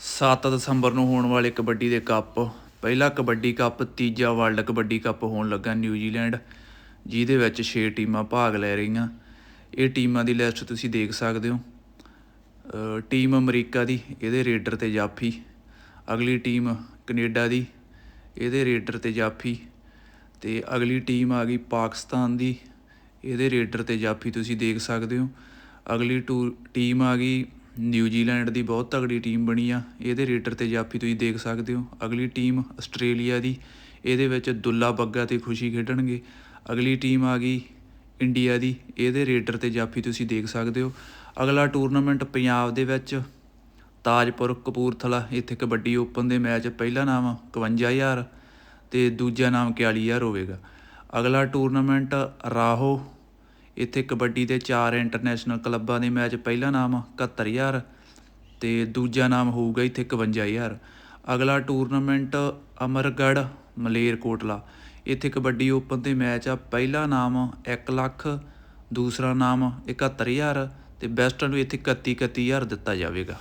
7 ਦਸੰਬਰ ਨੂੰ ਹੋਣ ਵਾਲੇ ਕਬੱਡੀ ਦੇ ਕੱਪ, ਪਹਿਲਾ ਕਬੱਡੀ ਕੱਪ, ਤੀਜਾ ਵਰਲਡ ਕਬੱਡੀ ਕੱਪ ਹੋਣ ਲੱਗਾ ਨਿਊਜ਼ੀਲੈਂਡ, ਜਿਹਦੇ ਵਿੱਚ 6 ਟੀਮਾਂ ਭਾਗ ਲੈ ਰਹੀਆਂ। ਇਹ ਟੀਮਾਂ ਦੀ ਲਿਸਟ ਤੁਸੀਂ ਦੇਖ ਸਕਦੇ ਹੋ। ਟੀਮ ਅਮਰੀਕਾ ਦੀ, ਇਹਦੇ ਰੇਡਰ ਤੇ ਜਾਫੀ। ਅਗਲੀ ਟੀਮ ਕੈਨੇਡਾ ਦੀ, ਇਹਦੇ ਰੇਡਰ ਤੇ ਜਾਫੀ। ਤੇ ਅਗਲੀ ਟੀਮ ਆ ਗਈ ਪਾਕਿਸਤਾਨ ਦੀ, ਇਹਦੇ ਰੇਡਰ ਤੇ ਜਾਫੀ ਤੁਸੀਂ ਦੇਖ ਸਕਦੇ ਹੋ। ਅਗਲੀ ਟੂ, ਟੀਮ ਆ ਗਈ ਨਿਊਜ਼ੀਲੈਂਡ ਦੀ ਬਹੁਤ ਤਗੜੀ ਟੀਮ ਬਣੀ ਆ। ਇਹਦੇ ਰੇਟਰ ਤੇ ਜਾਫੀ ਤੁਸੀਂ ਦੇਖ ਸਕਦੇ ਹੋ। ਅਗਲੀ ਟੀਮ ਆਸਟ੍ਰੇਲੀਆ ਦੀ। ਇਹਦੇ ਵਿੱਚ ਦੁੱਲਾ ਬੱਗਾ ਤੇ ਖੁਸ਼ੀ ਖੇਡਣਗੇ। ਅਗਲੀ ਟੀਮ ਆ ਗਈ ਇੰਡੀਆ ਦੀ। ਇਹਦੇ ਰੇਡਰ ਤੇ ਜਾਫੀ ਤੁਸੀਂ ਦੇਖ ਸਕਦੇ ਹੋ। ਅਗਲਾ ਟੂਰਨਾਮੈਂਟ ਪੰਜਾਬ ਦੇ ਵਿੱਚ ਤਾਜਪੁਰ ਕਪੂਰਥਲਾ। ਇੱਥੇ ਕਬੱਡੀ ਓਪਨ ਦੇ ਮੈਚ, ਪਹਿਲਾ ਨਾਮ 51000 ਤੇ ਦੂਜਾ ਨਾਮ 41000 ਹੋਵੇਗਾ। ਅਗਲਾ ਟੂਰਨਾਮੈਂਟ ਰਾਹੋ ਇੱਥੇ ਕਬੱਡੀ ਦੇ ਚਾਰ ਇੰਟਰਨੈਸ਼ਨਲ ਕਲੱਬਾਂ ਦੇ ਮੈਚ, ਪਹਿਲਾ ਨਾਮ 71000 ਤੇ ਦੂਜਾ ਨਾਮ ਹੋਊਗਾ ਇੱਥੇ 51000 ਅਗਲਾ ਟੂਰਨਾਮੈਂਟ ਅਮਰਗੜ੍ਹ, ਮਲੇਰਕੋਟਲਾ। ਇੱਥੇ ਕਬੱਡੀ ਓਪਨ ਦੇ ਮੈਚ ਆ, ਪਹਿਲਾ ਨਾਮ 1 ਲੱਖ, ਦੂਸਰਾ ਨਾਮ 71000 ਤੇ ਬੈਸਟਾਂ ਨੂੰ ਇੱਥੇ 31 31000 ਦਿੱਤਾ ਜਾਵੇਗਾ।